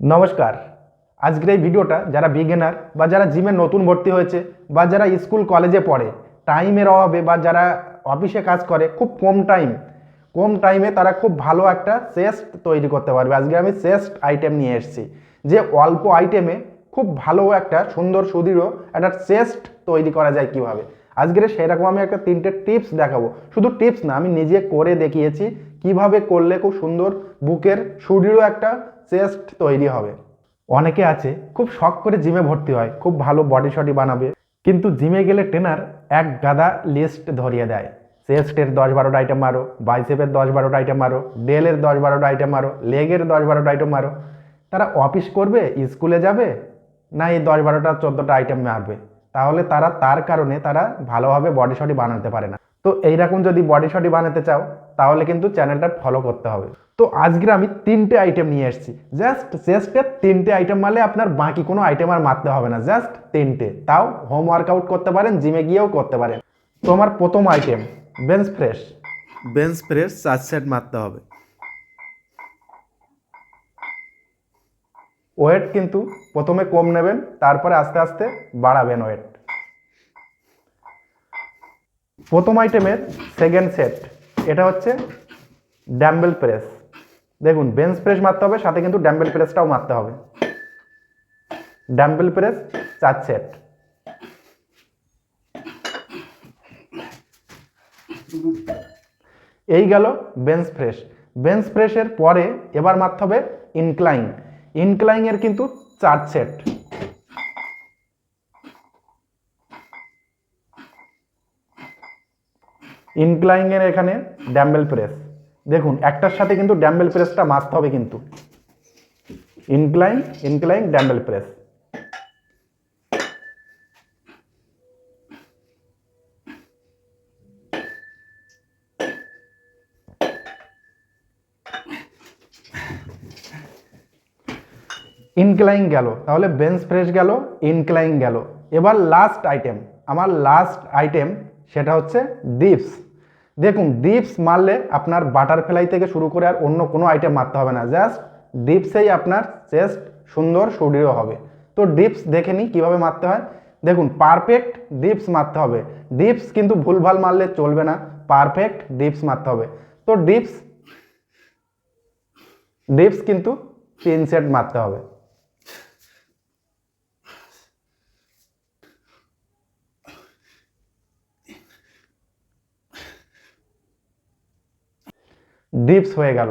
নমস্কার। আজকের এই ভিডিওটা যারা বিগিনার বা যারা জিমে নতুন ভর্তি হয়েছে বা যারা স্কুল কলেজে পড়ে টাইমের অভাবে বা যারা অফিসে কাজ করে, খুব কম টাইম কম টাইমে তারা খুব ভালো একটা চেস্ট তৈরি করতে পারবে। আজকে আমি চেস্ট আইটেম নিয়ে এসেছি। যে অল্প আইটেমে খুব ভালো একটা, সুন্দর, সুদৃঢ় একটা চেস্ট তৈরি করা যায় কীভাবে। আজকের সেরকম আমি একটা তিনটে টিপস দেখাবো। শুধু টিপস না, আমি নিজে করে দেখিয়েছি কীভাবে করলে খুব সুন্দর, বুকের সুদৃঢ় একটা চেস্ট তৈরি হবে। অনেকে আছে, খুব শখ করে জিমে ভর্তি হয়, খুব ভালো বডি শডি বানাবে, কিন্তু জিমে গেলে ট্রেনার এক গাদা লিস্ট ধরিয়ে দেয়। চেস্টের দশ বারোটা আইটেম মারো বাইসেপের দশ বারোটা আইটেম মারো ডেলের দশ বারোটা আইটেম মারো লেগের দশ বারোটা আইটেম মারো। তারা অফিস করবে স্কুলে যাবে, না এই দশ বারোটা, চোদ্দোটা আইটেম মারবে। তাহলে তারা, তার কারণে তারা ভালোভাবে বডি শডি বানাতে পারে না। তো এইরকম যদি বডি শডি বানাতে চাও তাহলে কিন্তু চ্যানেলটা ফলো করতে হবে। তো আজকে আমি তিনটে আইটেম নিয়ে এসেছি। জাস্ট চেস্টের তিনটে আইটেম মারলে আপনার বাকি কোনো আইটেম আর মারতে হবে না। জাস্ট তিনটে। তাও হোম ওয়ার্কআউট করতে পারেন জিমে গিয়েও করতে পারেন। তো আমার প্রথম item bench press bench press চার সেট মারতে হবে। ওয়েট কিন্তু প্রথমে কম নেবেন তারপরে আস্তে আস্তে বাড়াবেন ওয়েট প্রথম আইটেমের সেকেন্ড সেট এটা হচ্ছে ড্যাম্বেল প্রেস দেখুন বেঞ্চ প্রেস মারতে হবে, সাথে কিন্তু ড্যাম্বেল প্রেসটাও মারতে হবে। ড্যাম্বেল প্রেস চার সেট এই গেল বেঞ্চ ফ্রেশ বেঞ্চ ফ্রেশের পরে এবার মারতে হবে ইনক্লাইন ইনক্লাইনের কিন্তু চার সেট ইনক্লাইনের এখানে ড্যাম্বেল প্রেস দেখুন, একটার সাথে কিন্তু ড্যাম্বেল প্রেসটা মারতে হবে কিন্তু। Incline incline dumbbell press incline গেল। তাহলে বেঞ্চ প্রেস গেল ইনক্লাইন গেল। এবার লাস্ট আইটেম আমার লাস্ট আইটেম সেটা হচ্ছে ডিপস দেখুন ডিপস মারলে আপনার বাটারফ্লাই থেকে শুরু করে আর অন্য কোনো আইটেম মারতে হবে না। জাস্ট ডিপসেই আপনার চেস্ট সুন্দর সুদৃঢ় হবে। তো ডিপস দেখে নিই কীভাবে মারতে হয়। দেখুন পারফেক্ট ডিপস মারতে হবে। ডিপস কিন্তু ভুলভাল মারলে চলবে না। পারফেক্ট ডিপস মারতে হবে। তো ডিপস ডিপস কিন্তু তিন সেট মারতে হবে। ডিপস হয়ে গেল।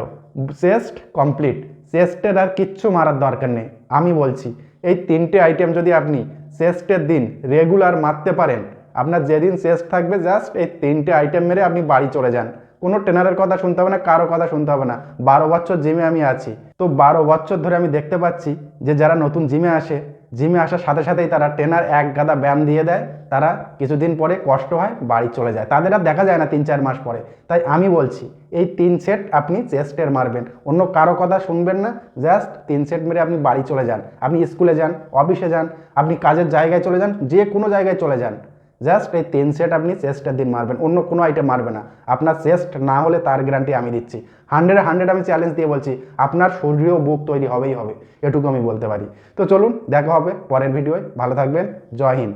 চেস্ট কমপ্লিট চেস্টের আর কিচ্ছু মারার দরকার নেই। আমি বলছি, এই তিনটে আইটেম যদি আপনি চেস্টের দিন রেগুলার মারতে পারেন, আপনার যেদিন চেস্ট থাকবে জাস্ট এই তিনটে আইটেম মেরে আপনি বাড়ি চলে যান। কোনো ট্রেনারের কথা শুনতে হবে না, কারও কথা শুনতে হবে না। বারো বছর জিমে আমি আছি। তো বারো বছর ধরে আমি দেখতে পাচ্ছি যে যারা নতুন জিমে আসে জিমে আসার সাথে সাথেই তারা ট্রেনার এক গাদা ব্যায়াম দিয়ে দেয়, তারা কিছুদিন পরে কষ্ট হয়, বাড়ি চলে যায়। তাদের আর দেখা যায় না তিন চার মাস পরে। তাই আমি বলছি, এই তিন সেট আপনি চেস্টের মারবেন। অন্য কারও কথা শুনবেন না জাস্ট তিন সেট মেরে আপনি বাড়ি চলে যান। আপনি স্কুলে যান অফিসে যান, আপনি কাজের জায়গায় চলে যান, যে কোনো জায়গায় চলে যান। জাস্ট এই তিন সেট আপনি চেস্টের দিন মারবেন, অন্য কোনো আইটেম মারবে না। আপনার চেস্ট না হলে তার গ্যারান্টি আমি দিচ্ছি। হান্ড্রেড হান্ড্রেড আমি চ্যালেঞ্জ দিয়ে বলছি, আপনার শরীরেও বুক তৈরি হবেই হবে, এটুকু আমি বলতে পারি। তো চলুন, দেখা হবে পরের ভিডিওয় ভালো থাকবেন, জয় হিন্দ।